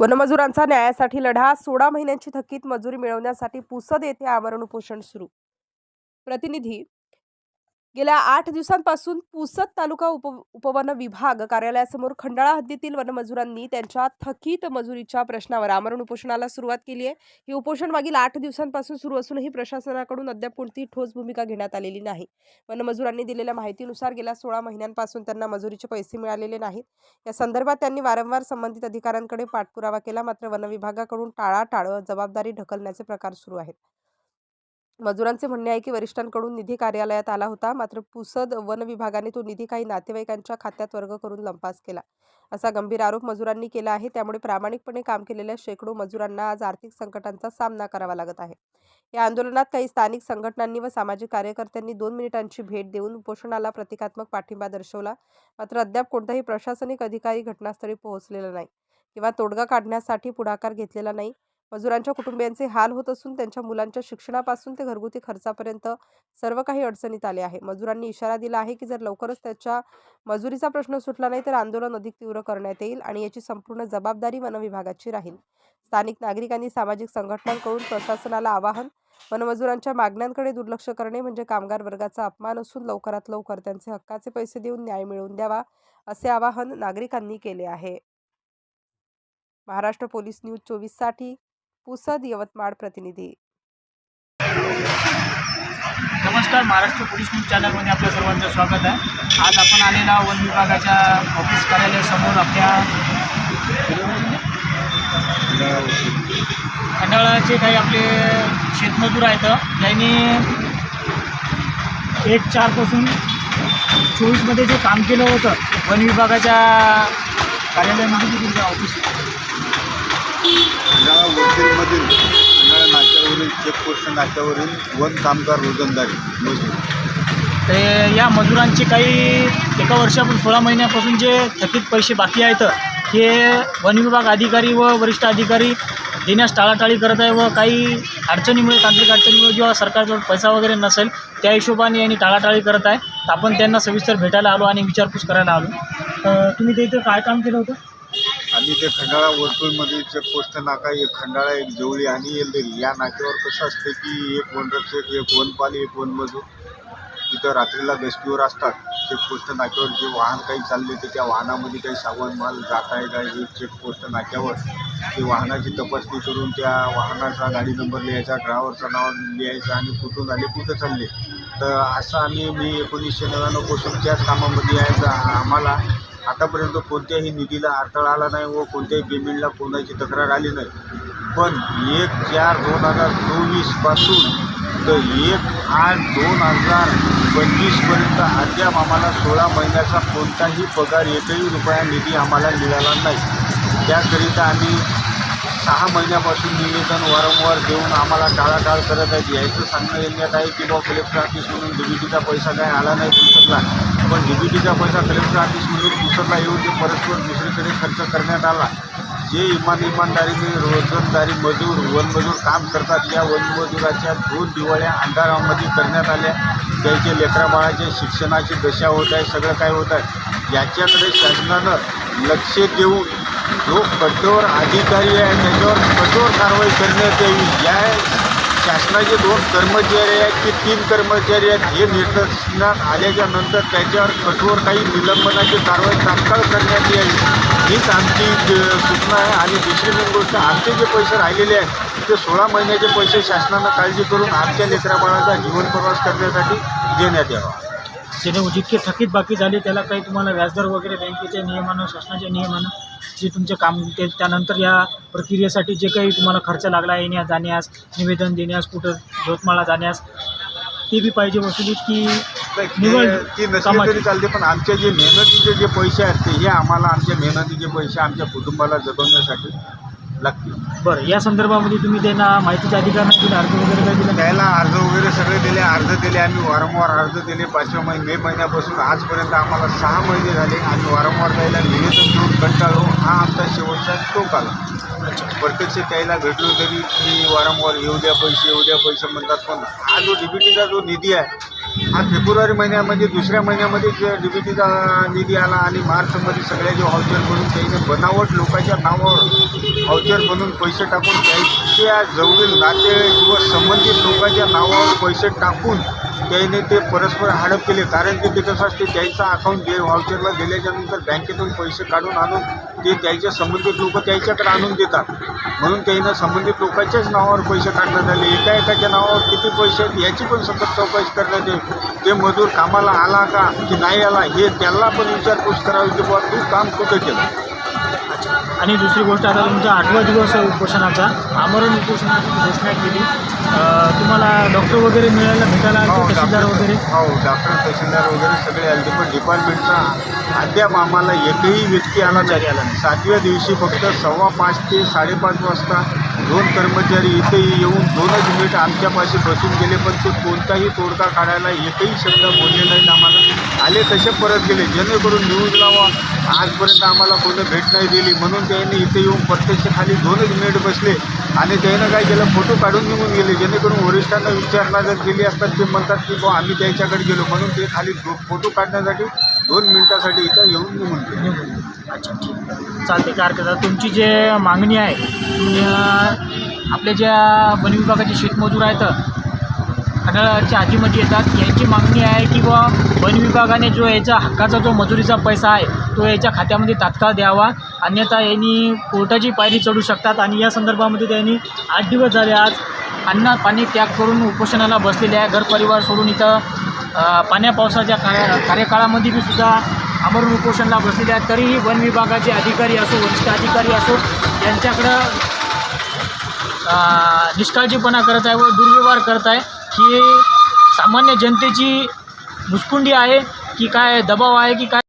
वनमजुरांचा न्यायासाठी लढा सोळा महिन्यांची थकीत मजुरी मिळवण्यासाठी पुसद येथे आमरण उपोषण सुरू. प्रतिनिधी गेल्या आठ दिवसांपासून पुसद तालुका उप उपवन विभाग कार्यालयासमोर खंडाळा हद्दीतील वनमजुरांनी त्यांच्या थकीत मजुरीच्या प्रश्नावर आमरण उपोषणाला सुरुवात केली आहे. ही उपोषण मागील आठ दिवसांपासून सुरू असूनही प्रशासनाकडून अद्याप कोणतीही ठोस भूमिका घेण्यात आलेली नाही. वनमजुरांनी दिलेल्या माहितीनुसार गेल्या सोळा महिन्यांपासून त्यांना मजुरीचे पैसे मिळालेले नाहीत. या संदर्भात त्यांनी वारंवार संबंधित अधिकाऱ्यांकडे पाठपुरावा केला मात्र वनविभागाकडून टाळाटाळ जबाबदारी ढकलण्याचे प्रकार सुरू आहेत. मजुरांचे म्हणणे आहे की वरिष्ठांकडून निधी कार्यालयात आला होता. मात्र पुसद वन विभागाने तो निधी काही नातेवाईकांच्या खात्यात वर्ग करून लंपास केला. असा गंभीर आरोप मजुरांनी केला आहे. त्यामुळे प्रामाणिकपणे काम केलेल्या शेकडो मजुरांना आज आर्थिक संकटांचा सामना करावा लागत आहे. या आंदोलनात काही स्थानिक संघटनांनी व सामाजिक कार्यकर्त्यांनी दोन मिनिटांची भेट देऊन उपोषणाला प्रतिकात्मक पाठिंबा दर्शवला. मात्र अद्याप कोणताही प्रशासनिक अधिकारी घटनास्थळी पोहोचलेला नाही किंवा तोडगा काढण्यासाठी पुढाकार घेतलेला नाही. मजुरांच्या कुटुंबियांचे हाल होत असून त्यांच्या मुलांच्या शिक्षणापासून ते घरगुती खर्चापर्यंत सर्व काही अडचणीत आले आहे. मजुरांनी इशारा दिला आहे की जर लवकरच त्याच्या मजुरीचा प्रश्न सुटला नाही तर आंदोलन अधिक तीव्र करण्यात येईल आणि याची संपूर्ण जबाबदारी वनविभागाची राहील. स्थानिक नागरिकांनी सामाजिक संघटनांकडून प्रशासनाला आवाहन वनमजुरांच्या मागण्यांकडे दुर्लक्ष करणे म्हणजे कामगार वर्गाचा अपमान असून लवकरात लवकर त्यांचे हक्काचे पैसे देऊन न्याय मिळवून द्यावा असे आवाहन नागरिकांनी केले आहे. महाराष्ट्र पोलीस न्यूज चोवीससाठी पुसद यवतमाळ प्रतिनिधी. नमस्कार महाराष्ट्र पोलीस न्यूज चॅनलमध्ये आपल्या सर्वांचं स्वागत आहे. आज आपण आलेला वन विभागाच्या ऑफिस कार्यालयासमोर आपल्या खंडाळाचे काही आपले शेतमजूर आहेत. त्यांनी एक चारपासून चोवीसमध्ये जे काम केलं होतं वन विभागाच्या कार्यालयामध्ये तुमच्या तुमचं ऑफिस खंडाळा वकीलमधील खंडाळा नाक्यावरील चेकपोस्ट नाक्यावरील वन कामगार रोजंदारी. मजूर ते या मजुरांचे काही एका वर्षापासून सोळा महिन्यापासून जे थकीत पैसे बाकी आहेत हे वन विभाग अधिकारी व वरिष्ठ अधिकारी देण्यास टाळाटाळी करत आहे व काही अडचणीमुळे तांत्रिक अडचणीमुळे किंवा सरकारजवळ पैसा वगैरे नसेल त्या हिशोबाने यांनी टाळाटाळी करत आहे. आपण त्यांना सविस्तर भेटायला आलो आणि विचारपूस करायला आलो. तुम्ही ते इथं काय काम केलं होतं? आणि ते खंडाळा वर्तुळमधील चेकपोस्ट नाका एक खंडाळा एक जवळी आणि येलदरी या नाक्यावर कसं असतं की एक वनरक्षक एक वनपाली एक वनमजूर तिथं रात्रीला गस्तीवर असतात. चेकपोस्ट नाक्यावर जे वाहन काही चालले तर त्या वाहनामध्ये काही सामान माल जात आहे का हे चेकपोस्ट नाक्यावर. ते वाहनाची तपासणी करून त्या वाहनाचा गाडी नंबर लिहायचा ड्रायव्हरचं नाव लिहायचं आणि कुठून आले कुठं चालले. तर असं आम्ही मी एकोणीसशे नव्याण्णवपासून त्याच कामामध्ये आहे. आम्हाला आतापर्यंत कोणत्याही निधीला अडथळा आला नाही व कोणत्याही पेमेंटला कोणाची तक्रार आली नाही. पण एक चार दोन हजार चोवीसपासून तर एक आठ दोन हजार पंचवीसपर्यंत अद्याप आम्हाला सोळा महिन्याचा कोणताही पगार एकही रुपया निधी आम्हाला मिळाला नाही. त्याकरिता आम्ही सहा महिन्यापासून निवेदन वारंवार देऊन आम्हाला टाळाटाळ करत आहेत. यायचं सांगणं येण्यात आहे की बुवा कलेक्टर ऑफिस म्हणून डी बी टीचा पैसा काय आला नाही पुस्तकला पण डी पैसा कलेक्टर ऑफिसमधून पुस्तकला येऊन ते परस्पर दुसरीकडे खर्च करण्यात आला. जे इमान इमानदारीने रोजंदारी मजूर वनमजूर काम करतात या वनमजुराच्या दोन दिवाळ्या अंधारामध्ये करण्यात आल्या. त्यांचे लेकरा बाळाचे शिक्षणाची दशा होत आहे सगळं काय होत आहे. याच्याकडे शासनानं लक्ष देऊन जो कठोर अधिकारी आहे त्याच्यावर कठोर कारवाई करण्यात यावी. या शासनाचे दोन कर्मचारी आहेत की तीन कर्मचारी आहेत. हे निदर्शनात आल्याच्यानंतर त्याच्यावर कठोर काही निलंबनाची कारवाई तात्काळ करण्यात यावी. हीच आमची सूचना आहे. आणि दुसरी मेन गोष्ट आमचे जे पैसे राहिलेले आहेत ते सोळा महिन्याचे पैसे शासनानं काळजी करून आमच्या लेकराबाळाचा जीवन प्रवास करण्यासाठी देण्यात यावा. ज्याने जितके थकीत बाकी झाले त्याला काही तुम्हाला व्याजदर वगैरे बँकेच्या नियमानं शासनाच्या नियमानं जे तुमचे काम ते त्यानंतर या प्रक्रियेसाठी जे काही तुम्हाला खर्च लागला येण्यास जाण्यास निवेदन देण्यास कुठं यवतमाळला जाण्यास ते बी पाहिजे वसुलीत की निवड ती नसली कामाची. तरी चालते पण आमचे जे मेहनतीचे जे पैसे आहेत ते हे आम्हाला आमच्या मेहनतीचे पैसे आमच्या कुटुंबाला जगवण्यासाठी लागतील. बरं या संदर्भामध्ये तुम्ही त्यांना माहितीचा अधिकार नाही दिला अर्ज वगैरे काही दिला? त्याला अर्ज वगैरे सगळे दिले अर्ज दिले आम्ही वारंवार अर्ज दिले. पाचव्या महिने मे महिन्यापासून आजपर्यंत आम्हाला सहा महिने झाले आम्ही वारंवार त्याला निवेदन देऊन कंटाळलो हा आमचा शेवटचा टोक आला. प्रत्यक्ष त्याला भेटलो तरी मी वारंवार येऊ द्या पैसे येऊ द्या पैसे म्हणतात. पण हा जो डीबीटीचा जो निधी आहे हा फेब्रुवारी महिन्यामध्ये दुसऱ्या महिन्यामध्ये जे डीबीटीचा निधी आला आणि मार्चमध्ये सगळ्या जे व्हाउचर बनून त्याने बनावट लोकांच्या नावावर व्हाउचर बनून पैसे टाकून त्याच्या जवळील नाते किंवा संबंधित लोकांच्या नावावर पैसे टाकून त्याने ते परस्पर हडप केले. कारण की ते कसं असते त्याचा अकाउंट जे व्हाउचरला दिल्याच्यानंतर बँकेतून पैसे काढून आणून ते त्याच्या संबंधित लोक त्याच्याकडे आणून देतात. म्हणून त्यानं संबंधित लोकांच्याच नावावर पैसे काढण्यात आले. एका एकाच्या नावावर किती पैसे आहेत याची पण सतत चौकशी करण्यात येईल. ते मजूर कामाला आला का की नाही आला हे त्याला पण विचारपूस करावी की बुवा तू काम कुठं केलं? आणि दुसरी गोष्ट आता तुमचा आठवा दिवस आहे उपोषणाचा. आमरण उपोषणाची घोषणा केली. तुम्हाला डॉक्टर वगैरे मिळायला भेटायला आले हो, होते, तहसीलदार डॉक्टर- वगैरे हो डॉक्टर तहसीलदार वगैरे सगळे आले होते. पण डिपार्टमेंटचा अद्याप आम्हाला एकही व्यक्ती आला कर्मचारी आला नाही नाही. सातव्या दिवशी फक्त सव्वा पाच ते साडेपाच वाजता दोन कर्मचारी इथे येऊन दोनच मिनिट आमच्यापाशी बसून गेले पण ते कोणताही तोडगा काढायला एकही शब्द बोलले नाहीत आम्हाला आले तसे परत गेले. जेणेकरून न्यूज लावा आजपर्यंत आम्हाला कोणी भेट नाही दिली. म्हणून त्यांनी इथे येऊन प्रत्यक्ष खाली दोनच मिनिट बसले आणि त्यानं काय केलं? फोटो काढून निघून गेले. जेणेकरून वरिष्ठांना विचारणा जर केली असतात. ते म्हणतात की बा आम्ही त्याच्याकडे गेलो. म्हणून ते खाली दो फोटो काढण्यासाठी दोन मिनिटासाठी इथं येऊन निघून गेले. अच्छा ठीक चालते काय हरकत तुमची जे मागणी आहे म्हणजे, तुम्ही, आपल्या ज्या वन विभागाचे शेतमजूर आहेत खंडाळाच्या आजीमध्ये येतात. यांची मागणी आहे की बा वन विभागाने जो याच्या हक्काचा जो मजुरीचा पैसा आहे तो याच्या खात्यामध्ये तात्काळ द्यावा. अन्यथा यांनी कोर्टाची पायरी चढू शकतात आणि या संदर्भामध्ये त्यांनी आठ दिवस झाले आज अन्न पाणी त्याग करून उपोषणाला बसलेले आहे. घरपरिवार सोडून इथं पाण्या पावसाच्या कार्य कार्यकाळामध्ये बी सुद्धा आमरण उपोषणाला बसलेले आहेत. तरीही वन विभागाचे अधिकारी असो वरिष्ठ अधिकारी असो यांच्याकडं निष्काळजीपणा करत आहे व दुर्व्यवहार करत आहे. ही सामान्य जनतेची मुस्कुंडी आहे की काय दबाव आहे की काय